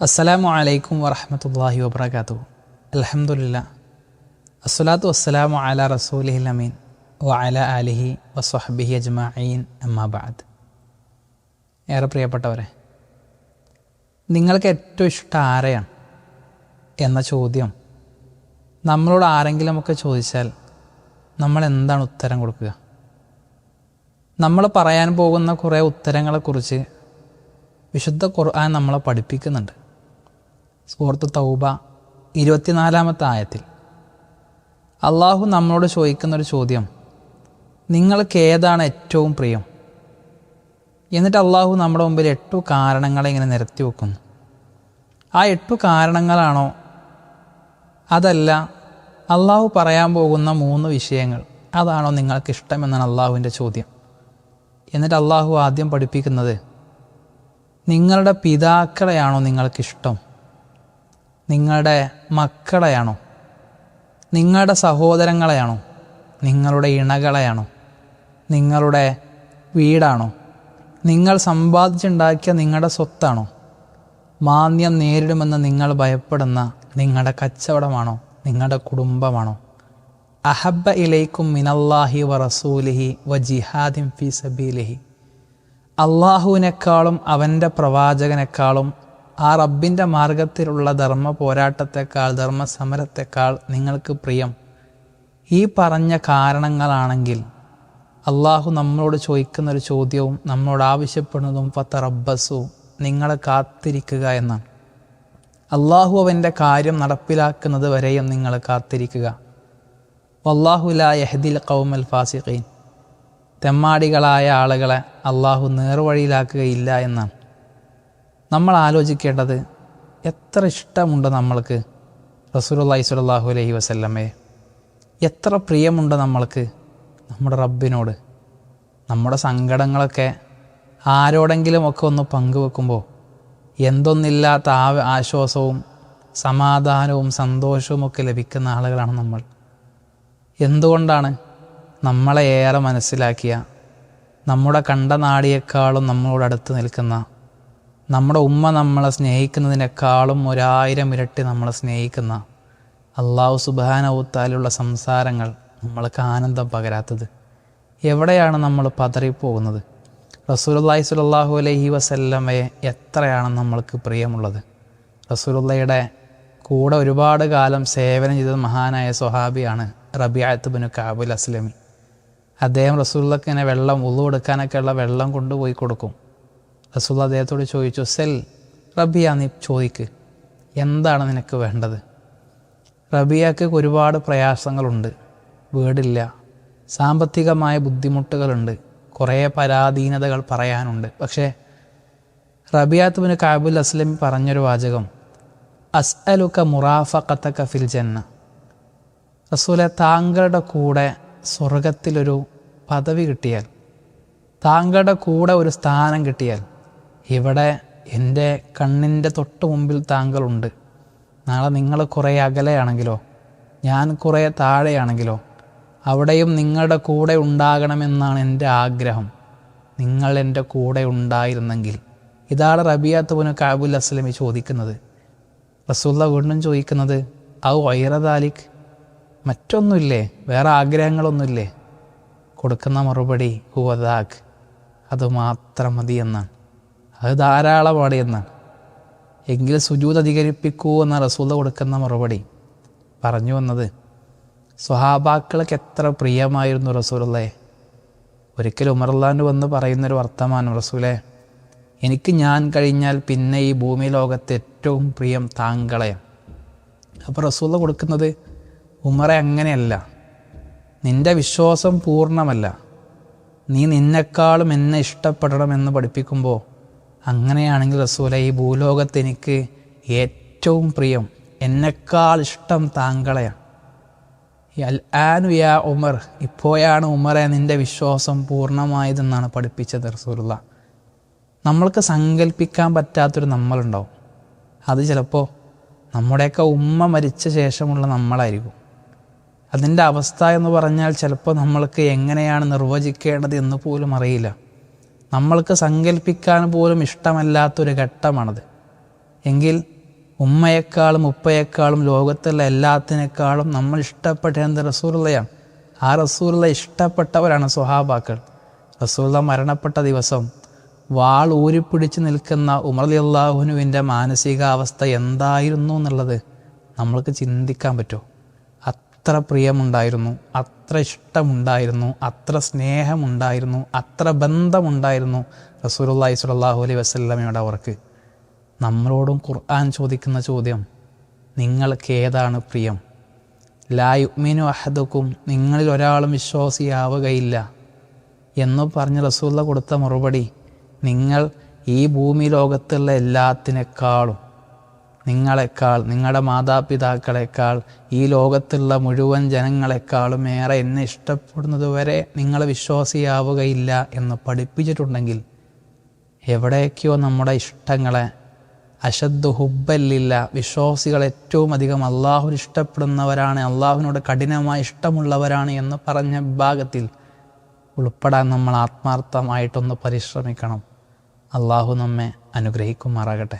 അസ്സലാമു അലൈക്കും വറഹമത്തല്ലാഹി വബർക്കാത്തു അലഹമുല്ല അസ്സലാത്തു വസ്സലാമു അല റസൂലിഹിൽ അമീൻ വ അല അലിഹി വസ്വഹബിഹി അജ്മീൻ അമ്മാബാദ് ഏറെ പ്രിയപ്പെട്ടവരെ നിങ്ങൾക്ക് ഏറ്റവും ഇഷ്ടം ആരെയാണ് എന്ന ചോദ്യം നമ്മളോട് ആരെങ്കിലുമൊക്കെ ചോദിച്ചാൽ നമ്മൾ എന്താണ് ഉത്തരം കൊടുക്കുക? നമ്മൾ പറയാൻ പോകുന്ന കുറേ ഉത്തരങ്ങളെക്കുറിച്ച് വിശുദ്ധ ഖുർആൻ നമ്മളെ പഠിപ്പിക്കുന്നുണ്ട്. സൂറത്ത് തൗബ ഇരുപത്തിനാലാമത്തെ ആയത്തിൽ. അള്ളാഹു നമ്മളോട് ചോദിക്കുന്നൊരു ചോദ്യം നിങ്ങൾക്ക് ഏതാണ് ഏറ്റവും പ്രിയം? എന്നിട്ട് അള്ളാഹു നമ്മുടെ മുമ്പിൽ എട്ടു കാരണങ്ങളെ ഇങ്ങനെ നിരത്തി വെക്കുന്നു. ആ എട്ടു കാരണങ്ങളാണോ? അതല്ല അള്ളാഹു പറയാൻ പോകുന്ന മൂന്ന് വിഷയങ്ങൾ അതാണോ നിങ്ങൾക്ക് ഇഷ്ടമെന്നാണ് അള്ളാഹുവിന്റെ ചോദ്യം. എന്നിട്ട് അള്ളാഹു ആദ്യം പഠിപ്പിക്കുന്നത് നിങ്ങളുടെ പിതാക്കളെയാണോ നിങ്ങൾക്കിഷ്ടം? നിങ്ങളുടെ മക്കളെയാണോ? നിങ്ങളുടെ സഹോദരങ്ങളെയാണോ? നിങ്ങളുടെ ഇണകളെയാണോ? നിങ്ങളുടെ വീടാണോ? നിങ്ങൾ സമ്പാദിച്ചുണ്ടാക്കിയ നിങ്ങളുടെ സ്വത്താണോ? മാന്യം നേരിടുമെന്ന് നിങ്ങൾ ഭയപ്പെടുന്ന നിങ്ങളുടെ കച്ചവടമാണോ? നിങ്ങളുടെ കുടുംബമാണോ? അഹബ്ബ ഇലൈക്കും മിനല്ലാഹി വ റസൂലിഹി വ ജിഹാദിം ഫി സബീലിഹി. അള്ളാഹുവിനേക്കാളും അവന്റെ പ്രവാചകനേക്കാളും ആ റബ്ബിന്റെ മാർഗത്തിലുള്ള ധർമ്മ പോരാട്ടത്തെക്കാൾ ധർമ്മ സമരത്തെക്കാൾ നിങ്ങൾക്ക് പ്രിയം. ഈ പറഞ്ഞ കാരണങ്ങളാണെങ്കിൽ അള്ളാഹു നമ്മളോട് ചോദിക്കുന്ന ഒരു ചോദ്യവും നമ്മളോട് ആവശ്യപ്പെടുന്നതും പത്ത റബ്ബസു നിങ്ങളെ കാത്തിരിക്കുക എന്നാണ്. അള്ളാഹു അവന്റെ കാര്യം നടപ്പിലാക്കുന്നത് വരെയും നിങ്ങൾ കാത്തിരിക്കുക. വല്ലാഹുല യഹദിൽ കൗമൽ ഫാസിഖീൻ. തെമ്മാടികളായ ആളുകളെ അള്ളാഹു നേർവഴിയിലാക്കുകയില്ല എന്നാണ്. നമ്മൾ ആലോചിക്കേണ്ടത് എത്ര ഇഷ്ടമുണ്ട് നമ്മൾക്ക് റസൂലുള്ളാഹി സ്വല്ലല്ലാഹു അലൈഹി വസല്ലമയെ എത്ര പ്രിയമുണ്ട് നമ്മൾക്ക് നമ്മുടെ റബ്ബിനോട്. നമ്മുടെ സങ്കടങ്ങളൊക്കെ ആരോടെങ്കിലുമൊക്കെ ഒന്ന് പങ്കുവെക്കുമ്പോൾ എന്തൊന്നില്ലാത്ത ആ ആശ്വാസവും സമാധാനവും സന്തോഷവും ഒക്കെ ലഭിക്കുന്ന ആളുകളാണ് നമ്മൾ. എന്തുകൊണ്ടാണ് നമ്മളെ ഏറെ മനസ്സിലാക്കിയ നമ്മുടെ കണ്ട നാടിയേക്കാളും നമ്മളോട് അടുത്ത് നിൽക്കുന്ന നമ്മുടെ ഉമ്മ നമ്മളെ സ്നേഹിക്കുന്നതിനേക്കാളും ഒരായിരം ഇരട്ടി നമ്മളെ സ്നേഹിക്കുന്ന അള്ളാഹു സുബാനവുത്താലുള്ള സംസാരങ്ങൾ നമ്മൾക്ക് ആനന്ദം പകരാത്തത്. എവിടെയാണ് നമ്മൾ പതറിപ്പോകുന്നത്? റസൂലുള്ളാഹി സ്വല്ലല്ലാഹു അലൈഹി വസല്ലമയെ എത്രയാണ് നമ്മൾക്ക് പ്രിയമുള്ളത്? റസൂലുള്ളയുടെ കൂടെ ഒരുപാട് കാലം സേവനം ചെയ്ത മഹാനായ സ്വഹാബിയാണ് റബിയാത്ത് ബിനു കാബുൽ അസ്ലമി. അദ്ദേഹം റസൂള്ളക്ക് ഇങ്ങനെ വെള്ളം ഉള്ളു കൊടുക്കാനൊക്കെയുള്ള വെള്ളം കൊണ്ടുപോയി കൊടുക്കും. റസൂൽ അദ്ദേഹത്തോട് ചോദിച്ചു സെൽ റബിയ നീ ചോദിക്ക്. എന്താണ് നിനക്ക് വേണ്ടത്? റബിയക്ക് ഒരുപാട് പ്രയാസങ്ങളുണ്ട്. വീടില്ല. സാമ്പത്തികമായ ബുദ്ധിമുട്ടുകളുണ്ട്. കുറേ പരാധീനതകൾ പറയാനുണ്ട്. പക്ഷേ റബിയാത്ത് ബിൻ കാബുൽ അസ്ലമി പറഞ്ഞൊരു വാചകം അസ്അലുക മുറാഫക്കത്തക്ക ഫിൽ ജന്ന. റസൂലെ താങ്കളുടെ കൂടെ സ്വർഗത്തിലൊരു പദവി കിട്ടിയാൽ താങ്കളുടെ കൂടെ ഒരു സ്ഥാനം കിട്ടിയാൽ ഇവിടെ എന്റെ കണ്ണിന്റെ തൊട്ട് മുമ്പിൽ താങ്കളുണ്ട്. നാളെ നിങ്ങൾ കുറേ അകലെയാണെങ്കിലോ ഞാൻ കുറേ താഴെയാണെങ്കിലോ അവിടെയും നിങ്ങളുടെ കൂടെ ഉണ്ടാകണമെന്നാണ് എന്റെ ആഗ്രഹം. നിങ്ങൾ എന്റെ കൂടെ ഉണ്ടായിരുന്നെങ്കിൽ. ഇതാണ് റബിയാത്ത് പുന കാബുൽ അസ്ലമി ചോദിക്കുന്നത്. റസൂല്ല വീണ്ടും ചോദിക്കുന്നത് ഔ വൈറദാലിക് മറ്റൊന്നുമില്ലേ? വേറെ ആഗ്രഹങ്ങളൊന്നുമില്ലേ? കൊടുക്കുന്ന മറുപടി ഹുവദാഖ് അത് മാത്രം മതി എന്നാണ് അത് ധാരാളമാണ് എന്നാണ് എങ്കിൽ സുജൂത് അധികരിപ്പിക്കൂ എന്ന റസൂല കൊടുക്കുന്ന മറുപടി പറഞ്ഞു വന്നത് സ്വഹാബാക്കൾക്ക് എത്ര പ്രിയമായിരുന്നു റസൂലേ ഒരിക്കൽ ഉമർലാൻഡ് വന്ന് പറയുന്നൊരു വർത്തമാനം റസൂലെ എനിക്ക് ഞാൻ കഴിഞ്ഞാൽ പിന്നെ ഈ ഭൂമി ലോകത്ത് ഏറ്റവും പ്രിയം താങ്കളെ. അപ്പോൾ റസൂല കൊടുക്കുന്നത് ഉമറെ അങ്ങനെയല്ല നിന്റെ വിശ്വാസം പൂർണമല്ല. നീ നിന്നെക്കാളും എന്നെ ഇഷ്ടപ്പെടണമെന്ന് പഠിപ്പിക്കുമ്പോൾ അങ്ങനെയാണെങ്കിൽ റസൂല ഈ ഭൂലോകത്ത് എനിക്ക് ഏറ്റവും പ്രിയം എന്നെക്കാൾ ഇഷ്ടം താങ്കളെയാണ്. അൽ ആനു യാ ഉമർ ഇപ്പോഴാണ് ഉമറെ നിന്റെ വിശ്വാസം പൂർണമായതെന്നാണ് പഠിപ്പിച്ചത് റസൂലുള്ള. നമ്മൾക്ക് സങ്കല്പിക്കാൻ പറ്റാത്തൊരു നമ്മളുണ്ടാവും. അത് ചിലപ്പോൾ നമ്മുടെയൊക്കെ ഉമ്മ മരിച്ച ശേഷമുള്ള നമ്മളായിരിക്കും. അതിന്റെ അവസ്ഥ എന്ന് പറഞ്ഞാൽ ചിലപ്പോൾ നമ്മൾക്ക് എങ്ങനെയാണ് നിർവചിക്കേണ്ടത് എന്ന് പോലും അറിയില്ല. നമ്മൾക്ക് സങ്കല്പിക്കാൻ പോലും ഇഷ്ടമല്ലാത്തൊരു ഘട്ടമാണത്. എങ്കിൽ ഉമ്മയെക്കാളും ഉപ്പയെക്കാളും ലോകത്തുള്ള എല്ലാത്തിനേക്കാളും നമ്മൾ ഇഷ്ടപ്പെട്ട റസൂറുള്ളയാണ് ആ റസൂലുള്ള ഇഷ്ടപ്പെട്ടവരാണ് സ്വഹാബാക്കൾ. റസൂലുള്ള മരണപ്പെട്ട ദിവസം വാൾ ഊരിപ്പിടിച്ച് നിൽക്കുന്ന ഉമർ അള്ളാഹുനുവിന്റെ മാനസികാവസ്ഥ എന്തായിരുന്നു എന്നുള്ളത് നമ്മൾക്ക് ചിന്തിക്കാൻ പറ്റുമോ? അത്ര പ്രിയമുണ്ടായിരുന്നു അത്ര ഇഷ്ടമുണ്ടായിരുന്നു അത്ര സ്നേഹമുണ്ടായിരുന്നു അത്ര ബന്ധമുണ്ടായിരുന്നു റസൂലുള്ളാഹി സ്വല്ലല്ലാഹു അലൈഹി വസ്ലമയുടെ അവർക്ക്. നമ്മളോടും ഖുർആൻ ചോദിക്കുന്ന ചോദ്യം നിങ്ങൾക്ക് ഏതാണ് പ്രിയം? ലാ യുഗ്മിനു അഹദുക്കും നിങ്ങളിൽ ഒരാളും വിശ്വാസിയാവുകയില്ല. എന്ന് പറഞ്ഞ് റസൂല്ല കൊടുത്ത മറുപടി നിങ്ങൾ ഈ ഭൂമി ലോകത്തുള്ള എല്ലാത്തിനേക്കാളും നിങ്ങളെക്കാൾ നിങ്ങളുടെ മാതാപിതാക്കളെക്കാൾ ഈ ലോകത്തുള്ള മുഴുവൻ ജനങ്ങളെക്കാളും ഏറെ എന്നെ ഇഷ്ടപ്പെടുന്നതുവരെ നിങ്ങൾ വിശ്വാസിയാവുകയില്ല എന്ന് പഠിപ്പിച്ചിട്ടുണ്ടെങ്കിൽ എവിടേക്കോ നമ്മുടെ ഇഷ്ടങ്ങളെ അശദ്ധ ഹുബല്ലില്ല വിശ്വാസികൾ ഏറ്റവും അധികം അള്ളാഹുവിന് ഇഷ്ടപ്പെടുന്നവരാണ് അള്ളാഹുവിനോട് കഠിനമായി ഇഷ്ടമുള്ളവരാണ് എന്ന് പറഞ്ഞ ഭാഗത്തിൽ ഉൾപ്പെടാൻ നമ്മൾ ആത്മാർത്ഥമായിട്ടൊന്ന് പരിശ്രമിക്കണം. അള്ളാഹു നമ്മെ അനുഗ്രഹിക്കുമാറാകട്ടെ.